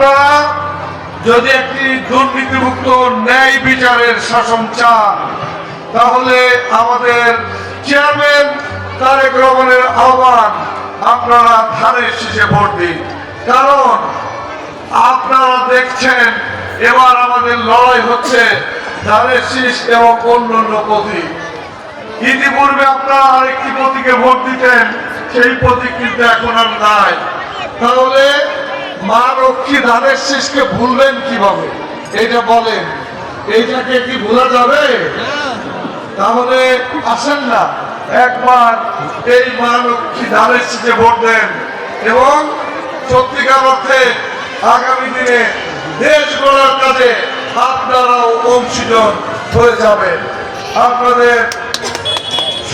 আপনারা যদি একটি দুর্নীতিমুক্ত ন্যায় বিচারের শাসন চান, তাহলে আমাদের চেয়ারম্যান তারেক রহমানের আহ্বান আপনারা ধানের শীষে ভোট দিন। কারণ আপনারা দেখছেন, এবার আমাদের লড়াই হচ্ছে ধানের শীষ এবং অন্যান্য প্রতীক। ইতিপূর্বে আপনারা আরেকটি প্রতীকে ভোট দিতেন, সেই প্রতীক কিন্তু এখন আর নাই। তাহলে মা লক্ষ্মী ধানের শীষকে ভুলবেন কীভাবে? এটা বলেন। এইটাকে কি ভোলা যাবে? তাহলে আসেন না। একবার এই মা লক্ষ্মী ধানের শীষে ভোট দেন এবং সত্যিকার অর্থে আগামী দিনে দেশ গড়ার কাজে আপনারাও অংশীজন হয়ে যাবেন। আপনাদের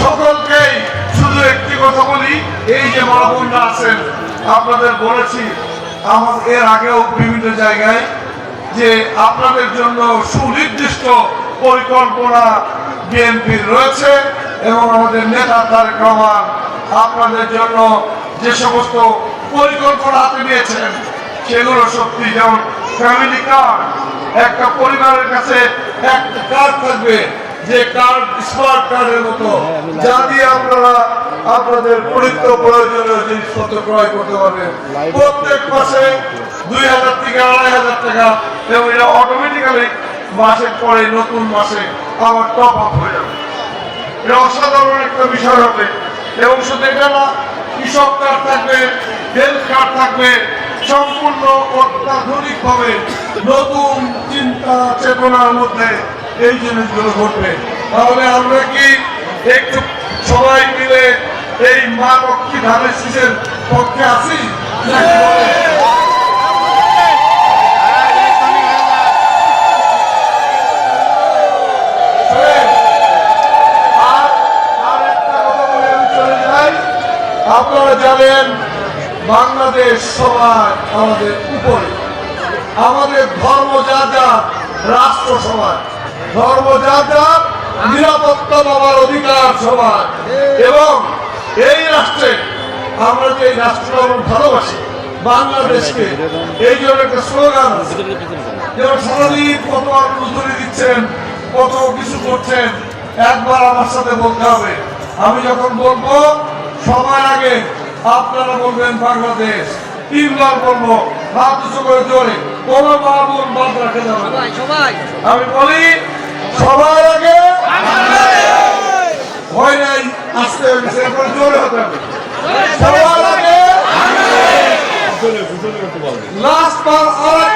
সকলকেই শুধু একটি কথা বলি, এই যে মা বোনরা আছেন, আপনাদের বলেছি আমার এর আগেও বিভিন্ন জায়গায় যে আপনাদের জন্য সুনির্দিষ্ট পরিকল্পনা বিএনপির রয়েছে এবং আমাদের নেতা তারেক রহমান আপনাদের জন্য যে সমস্ত পরিকল্পনা হাতে নিয়েছেন, সেগুলো সত্যি যেমন ফ্যামিলি কার্ড একটা পরিবারের কাছে একটা কার্ড থাকবে, যে কার্ড স্মার্ট কার্ডের মতো। যা দিয়ে আপনারা আপনাদের পরিত্য প্রয়োজনীয় জিনিসপত্র ক্রয় করতে পারবেন প্রত্যেক মাসে দুই হাজার থেকে আড়াই হাজার টাকা এবং এটা অটোমেটিক্যালি মাসের পরে নতুন মাসে আবার টপ আপ হয়ে যাবে। এটা অসাধারণ একটা বিষয় হবে। এবং শুধু এটা না, কৃষক কার্ড থাকবে হেলথ কার্ড থাকবে, সম্পূর্ণ অত্যাধুনিক ভাবে নতুন চিন্তা চেতনার মধ্যে এই জিনিসগুলো ঘটবে। তাহলে আমরা কি একটু সবাই মিলে এই মা লক্ষ্মী ধানের শীষের পক্ষে আছি? আপনারা জানেন, বাংলাদেশ সবার আমাদের উপরে। আমাদের ধর্ম যা যা, রাষ্ট্র সবার। ধর্ম যা যা, নিরাপত্তা পাওয়ার অধিকার সবার। এবং এই রাষ্ট্রে আমরা যে রাষ্ট্র ভালোবাসি বাংলাদেশকে এই জন্য একটা স্লোগান যেমন সারাদিন কত অনুদানি দিচ্ছেন কত কিছু করছেন একবার আমার সাথে বলতে হবে। আমি যখন বলব সবার আগে আপনারা বলবেন বাংলাদেশ তিনবার বলব হাত উঁচু করে জোরে কোনো মা বোন বাদ রাখে যাবে আমি বলি সবার আগে ভয় নাই আসতে হবে এরপর জোরে হতে হবে। সবার আগে লাস্ট বার আর একটু জোরে